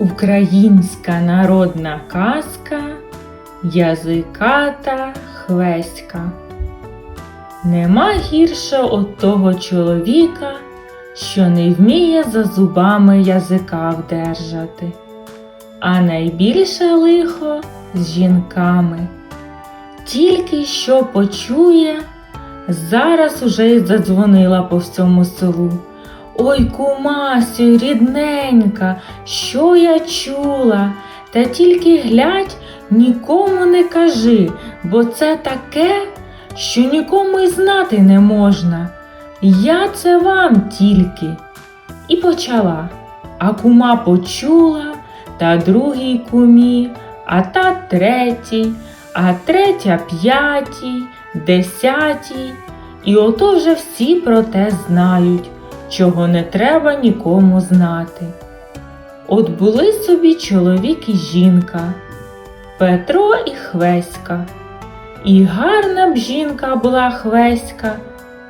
Українська народна казка Язиката Хвеська. Нема гірше от того чоловіка, що не вміє за зубами язика вдержати, а найбільше лихо з жінками. Тільки що почує, зараз уже й задзвонила по всьому селу. Ой, кумасю, рідненька, що я чула? Та тільки глядь, нікому не кажи, бо це таке, що нікому й знати не можна. Я це вам тільки. І почала. А кума почула, та другій кумі, а та третій, а третя п'ятій, десятій. І ото вже всі про те знають чого не треба нікому знати. От були собі чоловік і жінка, Петро і Хвеська. І гарна б жінка була Хвеська,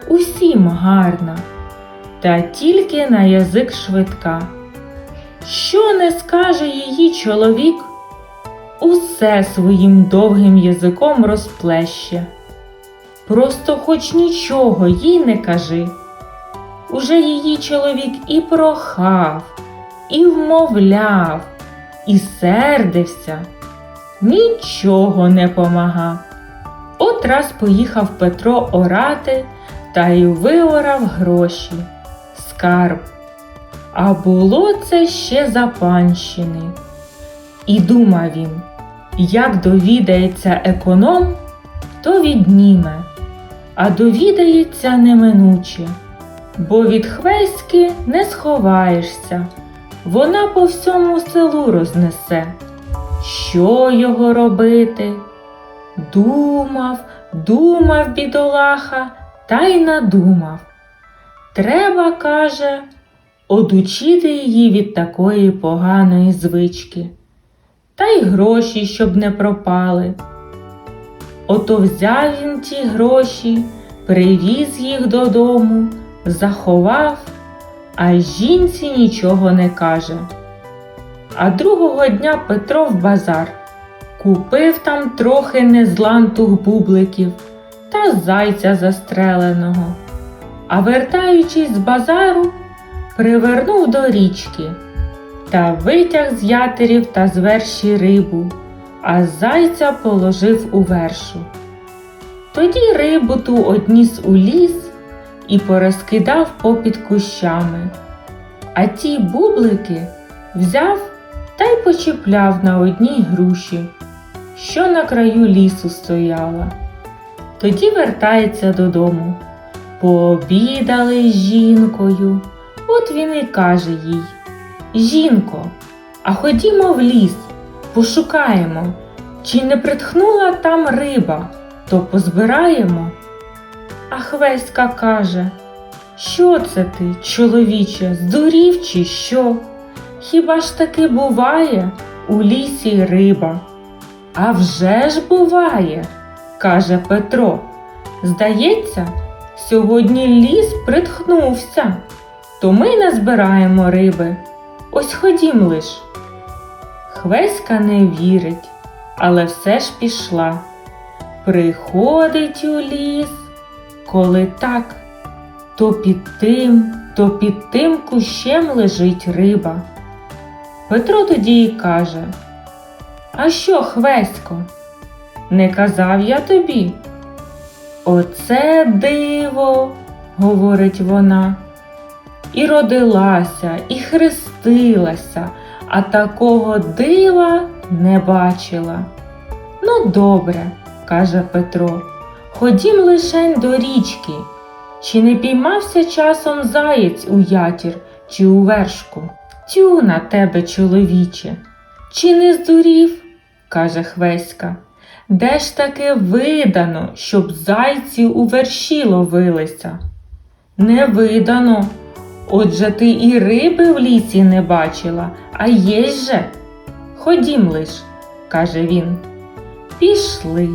усім гарна, та тільки на язик швидка. Що не скаже її чоловік, усе своїм довгим язиком розплеще. Просто хоч нічого їй не кажи. Уже її чоловік і прохав, і вмовляв, і сердився, нічого не помагав. От раз поїхав Петро орати та й виорав гроші, скарб. А було це ще за панщини. І думав він, як довідається економ, то відніме, а довідається неминуче бо від хвеськи не сховаєшся, вона по всьому селу рознесе. Що його робити? Думав, думав, бідолаха, та й надумав. Треба, каже, одучити її від такої поганої звички, та й гроші, щоб не пропали. Ото взяв він ті гроші, привіз їх додому заховав, а жінці нічого не каже. А другого дня Петро в базар купив там трохи незлантух бубликів та зайця застреленого. А вертаючись з базару, привернув до річки та витяг з ятерів та з верші рибу, а зайця положив у вершу. Тоді рибу ту одніс у ліс і порозкидав попід кущами. А ті бублики взяв та й почіпляв на одній груші, що на краю лісу стояла. Тоді вертається додому. Пообідали з жінкою. От він і каже їй Жінко, а ходімо в ліс, пошукаємо, чи не притхнула там риба, то позбираємо. А Хвеська каже, що це ти, чоловіче, здурів, чи що? Хіба ж таки буває у лісі риба? «А вже ж буває, каже Петро. Здається, сьогодні ліс притхнувся, то ми не збираємо риби. Ось ходім лиш. Хвеська не вірить, але все ж пішла. Приходить у ліс. Коли так, то під тим, то під тим кущем лежить риба. Петро тоді й каже А що, Хвесько? Не казав я тобі? Оце диво, говорить вона, і родилася, і хрестилася, а такого дива не бачила. Ну, добре, каже Петро. Ходім лишень до річки, чи не піймався часом заєць у ятір чи у вершку? Тю на тебе, чоловіче, чи не здурів? каже Хвеська. Де ж таки видано, щоб зайці у верші ловилися? Не видано. Отже ти і риби в лісі не бачила, а є же. Ходім лиш, каже він. Пішли.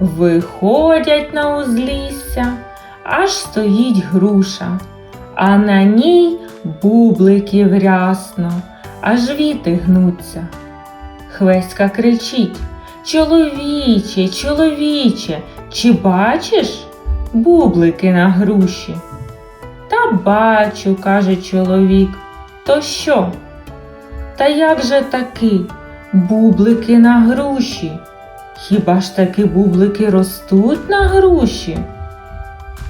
Виходять на узлісся, аж стоїть груша, а на ній бубликів рясно, аж віти гнуться. Хвеська кричить Чоловіче, чоловіче, чи бачиш бублики на груші? Та бачу, каже чоловік. То що? Та як же таки бублики на груші? Хіба ж таки бублики ростуть на груші?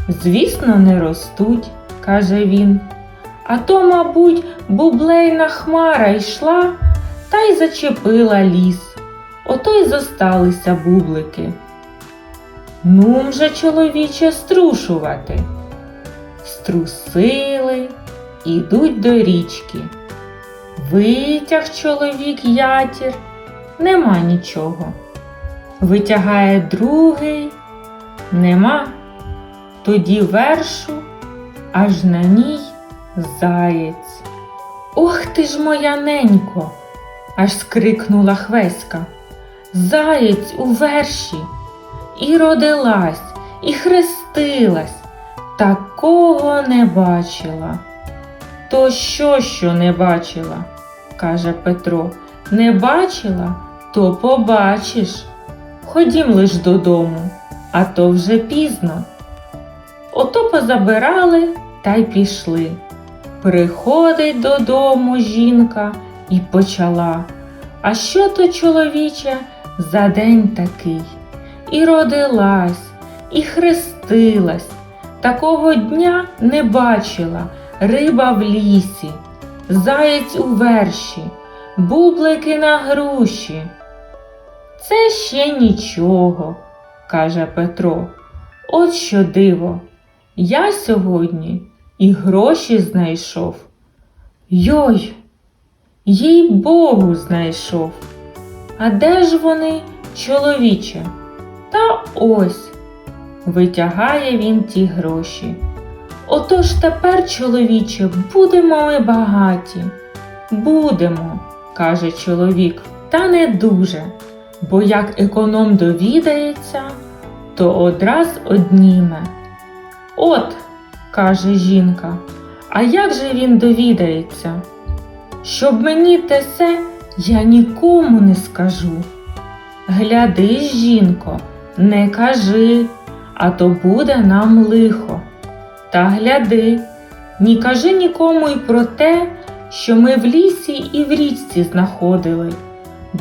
Звісно, не ростуть, каже він. А то, мабуть, бублейна хмара йшла та й зачепила ліс. Ото й зосталися бублики. Нум же, чоловіче, струшувати. Струсили, ідуть до річки. Витяг чоловік ятір, нема нічого. Витягає другий, нема. Тоді вершу, аж на ній заєць. Ох ти ж моя ненько, аж скрикнула Хвеська. Заєць у верші. І родилась, і хрестилась, такого не бачила. То що, що не бачила? каже Петро. Не бачила, то побачиш. Ходім лиш додому, а то вже пізно. Ото позабирали та й пішли. Приходить додому жінка і почала. А що то, чоловіче, за день такий? І родилась, і хрестилась. Такого дня не бачила риба в лісі, заєць у верші, бублики на груші. Це ще нічого, каже Петро. От що диво. Я сьогодні і гроші знайшов. Йой, їй Богу знайшов. А де ж вони, чоловіче? Та ось витягає він ті гроші. Отож тепер, чоловіче, будемо ми багаті. Будемо, каже чоловік, та не дуже, бо як економ довідається, то одраз одніме. От, каже жінка, а як же він довідається? Щоб мені те се я нікому не скажу. Гляди, жінко, не кажи, а то буде нам лихо. Та гляди, ні кажи нікому й про те, що ми в лісі і в річці знаходили,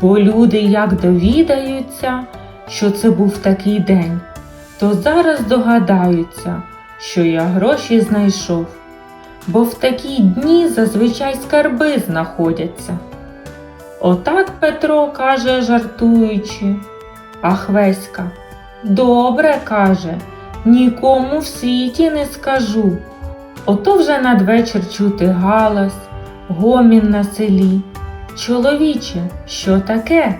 бо люди як довідаються, що це був такий день, то зараз догадаються, що я гроші знайшов, бо в такі дні зазвичай скарби знаходяться. Отак Петро каже, жартуючи, а Хвеська добре каже, нікому в світі не скажу. Ото вже надвечір чути галас, гомін на селі. Чоловіче, що таке?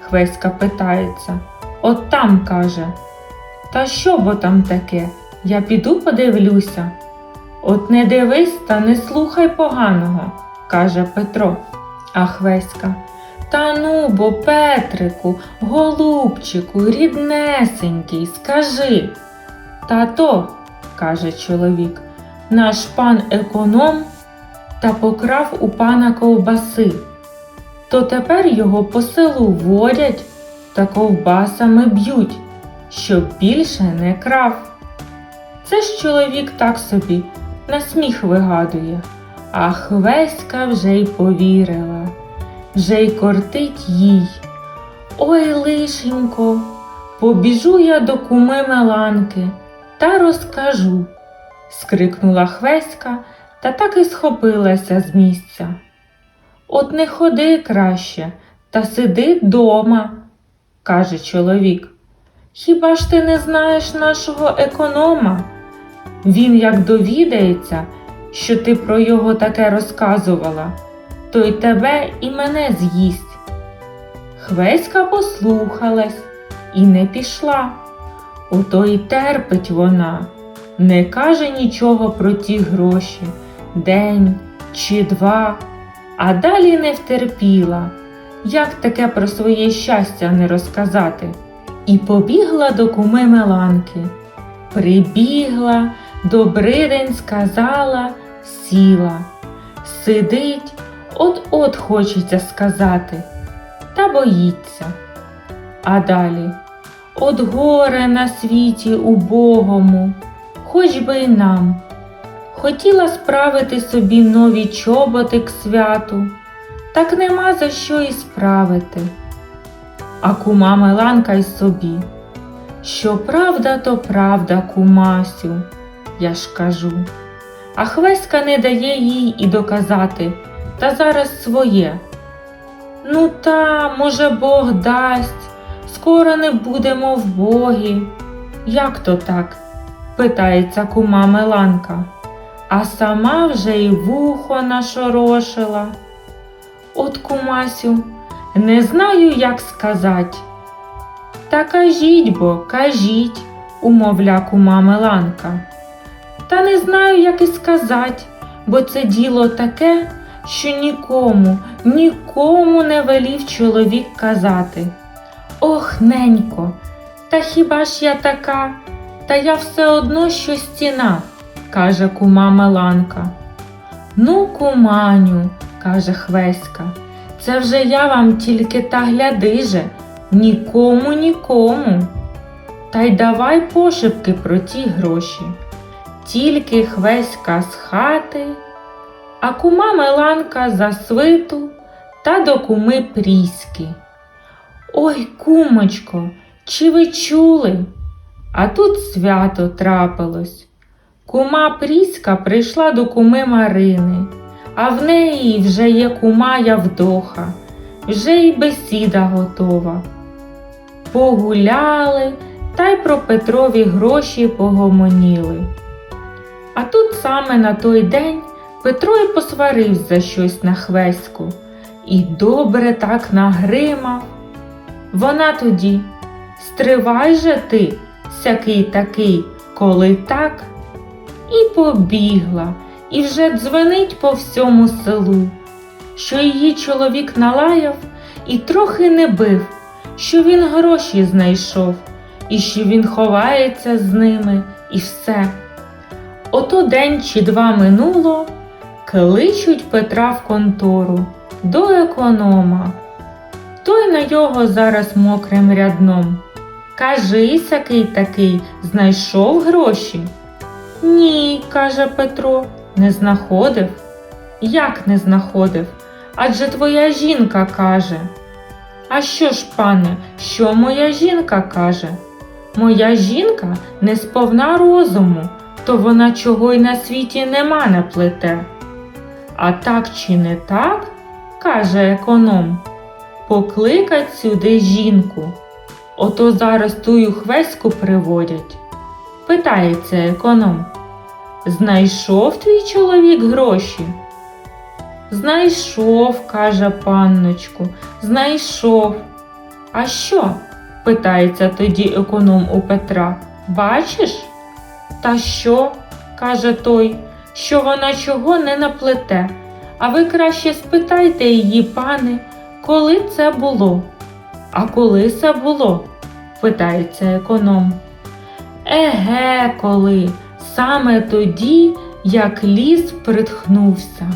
Хвеська питається. От там каже. Та що бо там таке? Я піду подивлюся. От не дивись та не слухай поганого, каже Петро. А Хвеська. Та ну бо, Петрику, голубчику, ріднесенький, скажи. Тато, каже чоловік, наш пан економ та покрав у пана ковбаси. То тепер його по селу водять та ковбасами б'ють, щоб більше не крав. Це ж чоловік так собі на сміх вигадує, а Хвеська вже й повірила, вже й кортить їй. Ой, лишенько, побіжу я до куми Меланки та розкажу. скрикнула Хвеська та так і схопилася з місця. От не ходи краще, та сиди дома, каже чоловік. Хіба ж ти не знаєш нашого економа? Він як довідається, що ти про його таке розказувала, то й тебе і мене з'їсть. Хвеська послухалась і не пішла. Ото й терпить вона, не каже нічого про ті гроші, день чи два, а далі не втерпіла, як таке про своє щастя не розказати. І побігла до куми Меланки. Прибігла, добрий день сказала, сіла. Сидить, от-от хочеться сказати, та боїться. А далі от горе на світі убогому, хоч би й нам. Хотіла справити собі нові чоботи к святу, так нема за що і справити. А кума Меланка й собі. Що правда, то правда, кумасю, я ж кажу. А Хвеська не дає їй і доказати, та зараз своє. Ну та, може, Бог дасть, скоро не будемо в Богі. Як то так? питається кума Меланка, а сама вже й вухо нашорошила. От, кумасю, не знаю, як сказать. Та кажіть бо, кажіть, умовля кума Меланка. Та не знаю, як і сказать, бо це діло таке, що нікому, нікому не велів чоловік казати. Ох, ненько, та хіба ж я така, та я все одно що стіна, каже кума Меланка. Ну, куманю, каже Хвеська, це вже я вам тільки та гляди же, нікому, нікому. Та й давай пошепки про ті гроші. Тільки Хвеська з хати, а кума Меланка за свиту та до куми Пріськи. Ой, кумочко, чи ви чули? А тут свято трапилось. Кума Пріська прийшла до куми Марини, а в неї вже є кума Явдоха, вже й бесіда готова. Погуляли та й про Петрові гроші погомоніли. А тут саме на той день Петро й посварив за щось на хвеську і добре так нагримав. Вона тоді стривай же ти, сякий такий, коли так, і побігла, і вже дзвонить по всьому селу, що її чоловік налаяв і трохи не бив, що він гроші знайшов, і що він ховається з ними, і все. Ото день чи два минуло, кличуть Петра в контору до економа. Той на його зараз мокрим рядном. Кажи, сякий такий, знайшов гроші? Ні, каже Петро, не знаходив. Як не знаходив? Адже твоя жінка каже. А що ж, пане, що моя жінка каже? Моя жінка не сповна розуму, то вона чого й на світі нема не плете. А так чи не так, каже економ, покликать сюди жінку. Ото зараз тую хвеську приводять. Питається економ. Знайшов твій чоловік гроші? Знайшов, каже панночку, знайшов. А що? питається тоді економ у Петра. Бачиш? Та що? каже той, що вона чого не наплете. А ви краще спитайте її, пане, коли це було? А коли це було? питається економ. Еге, коли, саме тоді, як ліс притхнувся.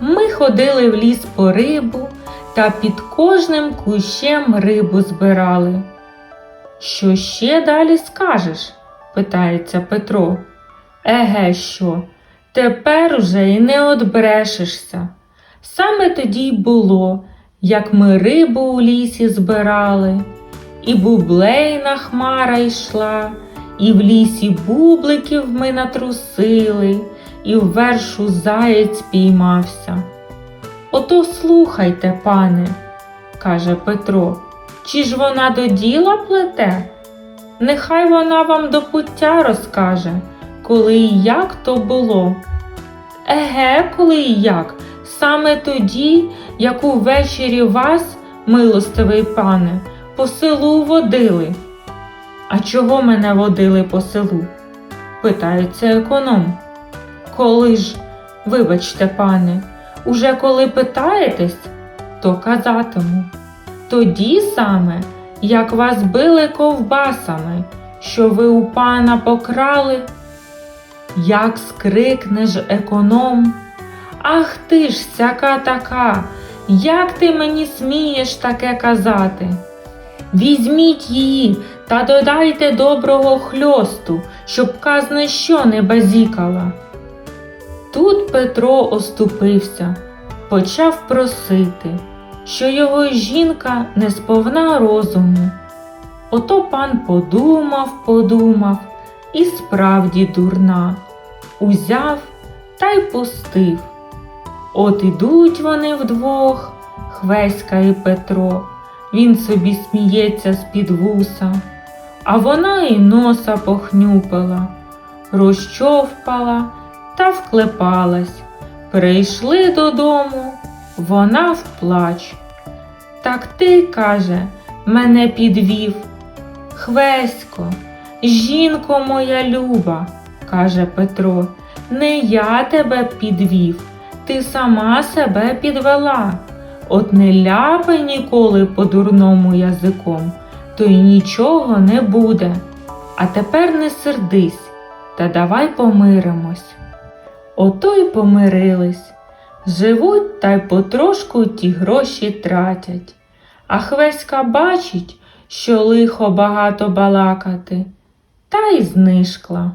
Ми ходили в ліс по рибу та під кожним кущем рибу збирали. Що ще далі скажеш? питається Петро. Еге що, тепер уже й не одбрешешся. Саме тоді й було, як ми рибу у лісі збирали, і бублейна хмара йшла, і в лісі бубликів ми натрусили, і в вершу заєць піймався. Ото слухайте, пане, каже Петро, чи ж вона до діла плете? Нехай вона вам до пуття розкаже, коли і як то було. Еге, коли і як, саме тоді, як увечері вас, милостивий пане, по селу водили. А чого мене водили по селу? питається економ. Коли ж, вибачте, пане, уже коли питаєтесь, то казатиму. Тоді саме, як вас били ковбасами, що ви у пана покрали, як скрикнеш економ, Ах ти ж сяка така, як ти мені смієш таке казати? Візьміть її та додайте доброго хльосту, щоб казне що не базікала. Тут Петро оступився, почав просити, що його жінка не сповна розуму. Ото пан подумав, подумав і справді дурна. Узяв та й пустив. От ідуть вони вдвох, Хвеська і Петро. Він собі сміється з-під вуса, а вона і носа похнюпила, розчовпала та вклепалась. Прийшли додому, вона вплач. Так ти, каже, мене підвів. Хвесько, жінко моя люба, каже Петро, не я тебе підвів, ти сама себе підвела. От не ляпай ніколи по дурному язиком, то й нічого не буде. А тепер не сердись, та давай помиримось. Ото й помирились. Живуть та й потрошку ті гроші тратять. А Хвеська бачить, що лихо багато балакати, та й знишкла.